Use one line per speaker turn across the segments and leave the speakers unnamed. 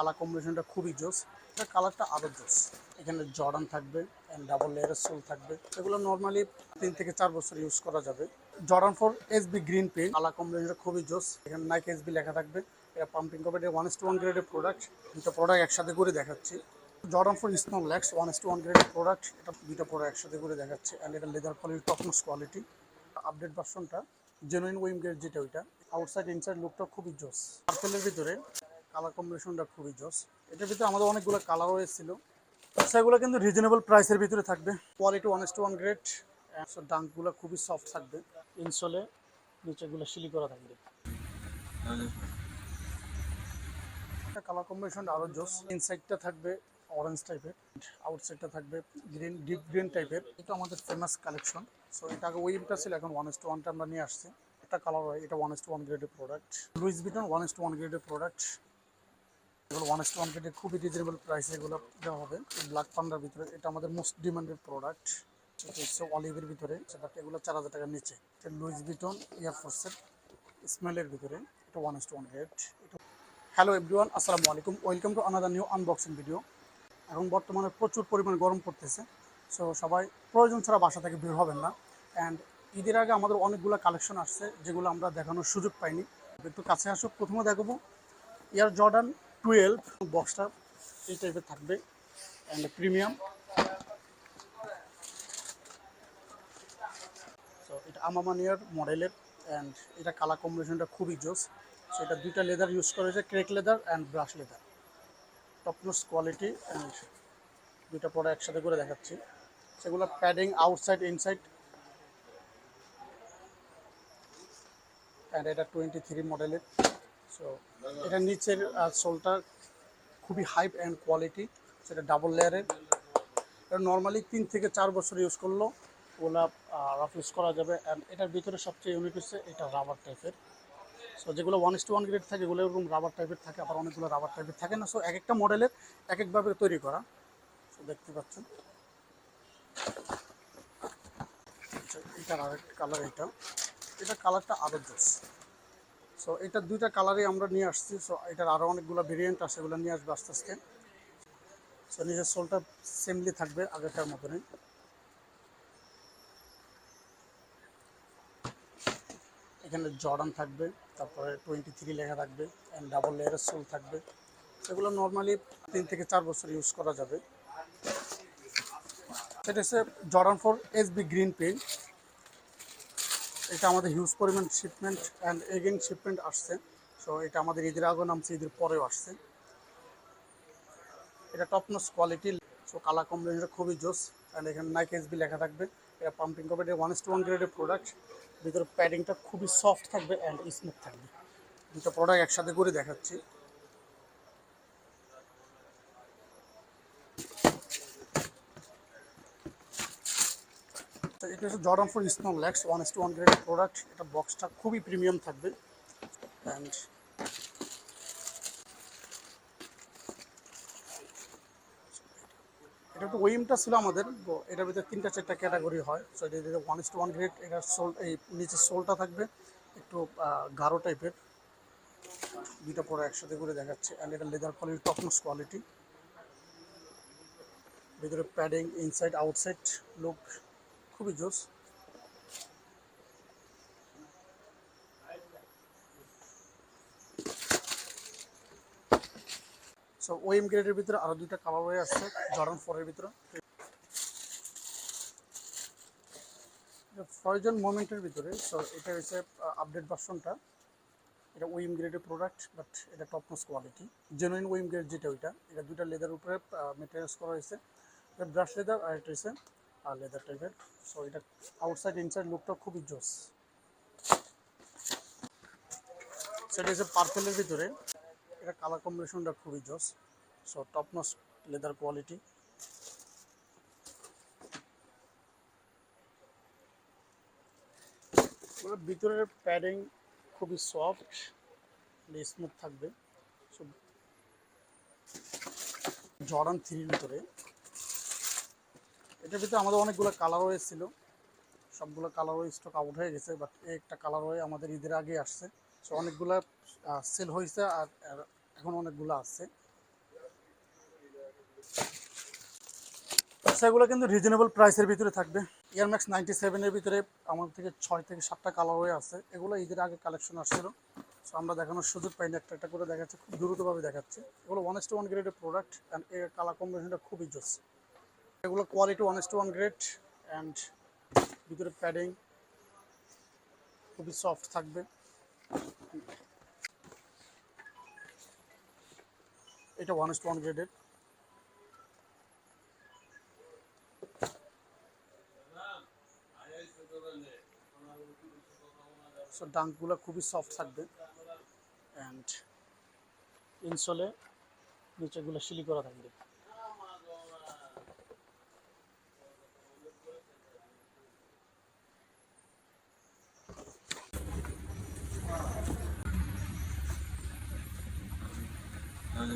Colour কম্বিনেশনটা খুবই জোস। এটা কালারটা আরও জোস। এখানে জর্ডান থাকবে অ্যান্ড ডাবল লেয়ারের সোল থাকবে। এগুলো নর্মালি তিন থেকে চার বছর ইউজ করা যাবে। Jordan four S B green pine colour কম্বিনেশনটা খুবই জোস। এখানে নাইক এস বি লেখা থাকবে। এটা পাম্পিং এটা ওয়ান ইস টু ওয়ান গ্রেডের প্রোডাক্ট দুটো প্রোডাক্ট একসাথে করে দেখাচ্ছি। Jordan four Snorlax one is to one গ্রেডের প্রোডাক্ট এটা দুটো প্রোডাক্ট একসাথে করে দেখাচ্ছে। অ্যান্ড এটা leather quality topmost quality update ভার্সনটা জেনুইন উইম গ্রেড যেটা ওইটা। আউটসাইড ইনসাইড লুকটা খুবই জোস। পার্পেলের ভিতরে কালার কম্বিনেশনটা খুবই জোস। এটার ভিতরে আমাদের অনেকগুলো কালারও এসেছিল। সেগুলো কিন্তু রিজনেবল প্রাইসের ভিতরে থাকবে। Quality one is to one grade ডাঙ্কগুলো খুবই সফট থাকবে। ইনসোলে নিচেগুলো শিলি করা থাকবে। কালার কম্বিনেশনটা আরও জোস। ইনসাইডটা থাকবে অরেঞ্জ টাইপের আউটসাইডটা থাকবে গ্রিন ডিপ গ্রিন টাইপের এটা আমাদের ফেমাস কালেকশন সো এটা আগে ওয়েবটা ছিল, এখন ওয়ান এস টু ওয়ানটা আমরা নিয়ে আসছি। একটা কালার হয়, এটা ওয়ান এস টু ওয়ান গ্রেডের product Louis Vuitton one is to one গ্রেডের প্রোডাক্ট এগুলো ওয়ান টু ওয়ান গ্রেডের খুবই রিজনেবল প্রাইসে এগুলো দেওয়া হবে। ব্ল্যাক পান্ডার ভিতরে, এটা আমাদের মোস্ট ডিমান্ডেড প্রোডাক্ট সেটা হচ্ছে অলিভের ভিতরে সেটা এগুলো চার হাজার টাকার নিচে। এটা লুইস বিটন এয়ারফোর্সের স্মেলের ভিতরে, এটা ওয়ান টু ওয়ান এটা হ্যালো এভরিওয়ান আসসালামু আলাইকুম। Welcome to another new unboxing video এখন বর্তমানে প্রচুর পরিমাণ গরম পড়তেছে সো সবাই প্রয়োজন ছাড়া বাসা থেকে বের হবেন না। অ্যান্ড ঈদের আগে আমাদের অনেকগুলো কালেকশন আসছে, যেগুলো আমরা দেখানোর সুযোগ পাইনি। একটু কাছে আসুক, প্রথমে দেখাবো এয়ার জর্ডান টুয়েলভ বক্সটা এই টাইপের থাকবে অ্যান্ড প্রিমিয়াম সো এটা আমামানিয়ার মডেলের অ্যান্ড এটা কালার কম্বিনেশনটা খুবই জোস। সো এটা দুইটা লেদার ইউজ করেছে crack leather and brush leather topmost quality and দুইটা পরে একসাথে করে দেখাচ্ছি। সেগুলো প্যাডিং আউটসাইড ইনসাইড অ্যান্ড এটা টোয়েন্টি থ্রি মডেলের সো এটা নিচের সোলটা খুবই হাইপ অ্যান্ড কোয়ালিটি সেটা ডাবল লেয়ারের এটা নর্মালি তিন থেকে চার বছর ইউজ করল। ওগুলা রাফ ইউজ করা যাবে। অ্যান্ড এটার ভিতরে সবচেয়ে ইউনিক হচ্ছে এটা রাবার টাইপের সো যেগুলো one is to one grade থাকে এগুলো এরকম রাবার টাইপের থাকে আবার অনেকগুলো রাবার টাইপের থাকে না। সো এক একটা মডেলের এক একভাবে তৈরি করা। সো দেখতে পাচ্ছেন। আচ্ছা, এটার আরেকটা কালার এটা এটা কালারটা আরও জোস সো এটা দুইটা কালারই আমরা নিয়ে আসছি। সো এটার আরও অনেকগুলো ভেরিয়েন্ট আছে সেগুলো নিয়ে আসবে আস্তে আস্তে। সো নিজের সোলটা সেমলি থাকবে আগেরটার মতনই। এখানে জর্ডান থাকবে, তারপরে টোয়েন্টি থ্রি লেখা থাকবে অ্যান্ড ডাবল লেয়ারের সোল থাকবে। সেগুলো নর্মালি তিন থেকে চার বছর ইউজ করা যাবে। সেটা হচ্ছে Jordan four S B green pine এটা আমাদের হিউজ পরিমাণ শিপমেন্ট অ্যান্ড এগেন শিপমেন্ট আসছে। সো এটা আমাদের ঈদের আগেও নামছে, ঈদের পরেও আসছে। এটা টপনস কোয়ালিটি সো কালা কম্বিনেশনটা খুবই জোস। অ্যান্ড এখানে নাইক এসবি লেখা থাকবে। এটা পাম্পিং করবে এটা ওয়ান টু ওয়ান গ্রেডের প্রোডাক্ট ভিতরে প্যাডিংটা খুবই সফট থাকবে অ্যান্ড স্মুথ থাকবে। দুটো প্রোডাক্ট একসাথে করে দেখাচ্ছি। এটা হচ্ছে Jordan four Snorlax one is to one গ্রেডের প্রোডাক্ট এটা বক্সটা খুবই প্রিমিয়াম থাকবে। অ্যান্ড এটা একটু ওয়েমটা ছিল আমাদের, তো এটার ভিতরে তিনটা চারটা ক্যাটাগরি হয়। সো এটা one is to one grade এটার সোল এই নিচের সোলটা থাকবে একটু গাঢ় টাইপের দুইটা পরে একসাথে করে দেখাচ্ছে। অ্যান্ড এটা লেদার কোয়ালিটি টপনোস কোয়ালিটি ভিতরে প্যাডিং ইনসাইড আউটসাইড লুক খুবই জোস। সো ওএম গ্রেডের ভিতরে আরও দুইটা কালার হয়ে আসছে জর্ডান ফোরের ভিতরে। ফয়জন মোমেন্টের ভিতরে সো এটা হচ্ছে আপডেট ভার্সনটা এটা ওয়েম গ্রেডের প্রোডাক্ট বাট এটা topmost quality genuine OEM grade যেটা, ওইটা। এটা দুইটা লেদার উপরে মেটেরিয়ালস করা হয়েছে। ব্রাশ লেদার আর এটা হচ্ছে আর লেদার টাইপের সো এটা আউটসাইড ইনসাইড লুকটা খুবই জোস। সেটা হচ্ছে পার্পেলের ভিতরে। এটা কালার কম্বিনেশনটা খুবই জোস। সো টপনস লেদার কোয়ালিটি ভিতরের প্যাডিং খুবই সফট স্মুথ থাকবে। সো জর্ডান থ্রির ভিতরে। এটার ভিতরে আমাদের অনেকগুলো কালারও এসেছিল। সবগুলো কালারও স্টক আউট হয়ে গেছে বাট একটা কালার হয়ে আমাদের ঈদের আগে আসছে। সো অনেকগুলো সেল হয়েছে আর এখন অনেকগুলো আসছে। সেগুলো কিন্তু রিজনেবল প্রাইসের ভিতরে থাকবে। ইয়ারম্যাক্স নাইনটি সেভেনের ভিতরে আমাদের থেকে ছয় থেকে সাতটা কালার হয়ে আছে। এগুলো ঈদের আগে কালেকশন আসছিল। সো আমরা দেখানোর সুযোগ পাইনি, একটা একটা করে দেখাচ্ছে, খুব দ্রুতভাবে দেখাচ্ছে। এগুলো ওয়ান টু ওয়ান গ্রেডের প্রোডাক্ট অ্যান্ড এর কালার কম্বিনেশনটা খুবই জোস এগুলো quality one two one grade and ভিতরে প্যাডিং খুবই সফট থাকবে। এটা ওয়ান টু ওয়ান গ্রেডের সো ডাঙ্কগুলো খুবই সফট থাকবে অ্যান্ড ইনসোলে নিচেগুলো সিলি করা থাকবে। সো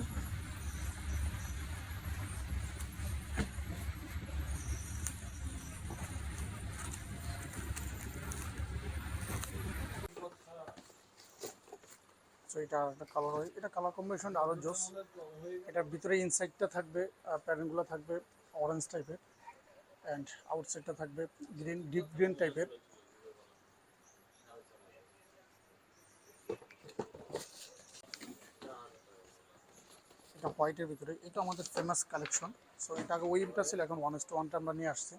এটা একটা কালার হয়। এটা কালার কম্বিনেশন আরও জোস। এটার ভিতরে ইনসাইডটা থাকবে প্যারেন্টগুলো থাকবে অরেঞ্জ টাইপের অ্যান্ড আউটসাইডটা থাকবে গ্রিন ডিপ গ্রিন টাইপের এটা হোয়াইটের ভিতরে, এটা আমাদের ফেমাস কালেকশন সো এটা আগে ওইটা ছিল, এখন ওয়ান এস টু ওয়ানটা আমরা নিয়ে আসছি।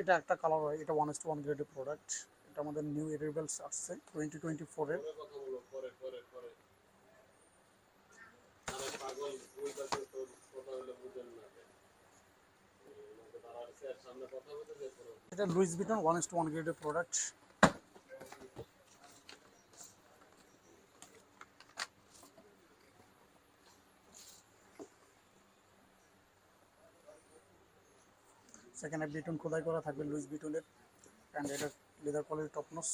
এটা একটা কালার হয়, এটা ওয়ান এস টু ওয়ান গ্রেডের প্রোডাক্ট এটা আমাদের নিউ এরিভেলস আসছে টোয়েন্টি টোয়েন্টি ফোরের এটা Louis Vuitton one two one গ্রেডের প্রোডাক্ট সেখানে বিটন খোদাই করা থাকবে লুইস বিটনের অ্যান্ড এটা লেদার কোয়ালিটি টপনস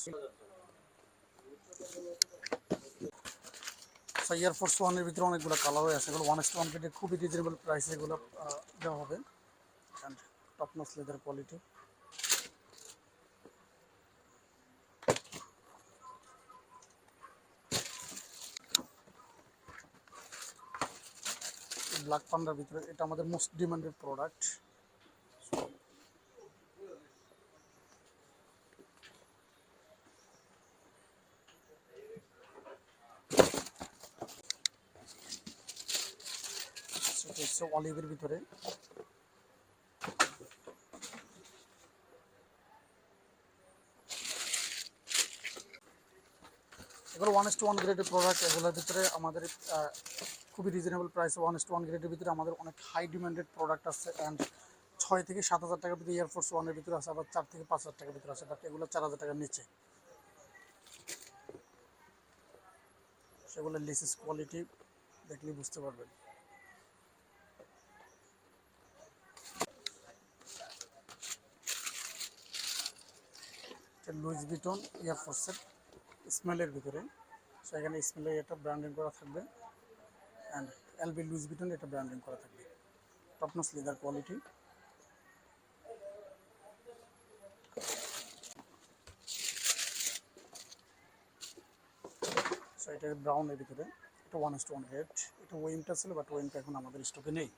সো এয়ারফোর্স ওয়ানের ভিতরে অনেকগুলো কালার হয়ে আছে। এগুলো ওয়ান এস ওয়ান খুবই রিজনেবল প্রাইসে এগুলো দেওয়া হবে। অ্যান্ড টপনস লেদার কোয়ালিটি ব্ল্যাক পান্ডার ভিতরে এটা আমাদের মোস্ট ডিমান্ডেড প্রোডাক্ট অলিভের ভিতরে। এগুলো ওয়ান টু ওয়ান গ্রেডের প্রোডাক্ট এগুলোর ভিতরে আমাদের খুবই reasonable price one two one গ্রেডের ভিতরে আমাদের অনেক হাই ডিমান্ডেড প্রোডাক্ট আছে অ্যান্ড ছয় থেকে সাত হাজার টাকার ভিতরে এয়ারফোর্স ওয়ানের ভিতরে আছে, আবার চার থেকে পাঁচ হাজার টাকার ভিতরে আছে বাট এগুলো চার হাজার টাকার নিচে। সেগুলো লিসিস কোয়ালিটি দেখলে বুঝতে পারবেন। লুইস বিটন এয়ারফোর্সের স্মেলের ভিতরে। সো এখানে স্মেলের এটা ব্র্যান্ডিং করা থাকবে। অ্যান্ড এলবি লুইস বিটন এটা ব্র্যান্ডিং করা থাকবে। টপনস লেদার কোয়ালিটি সো এটা ব্রাউনের ভিতরে। এটা one is to one red এটা ওয়েমটা ছিল বাট ওয়েমটা এখন আমাদের স্টকে নেই।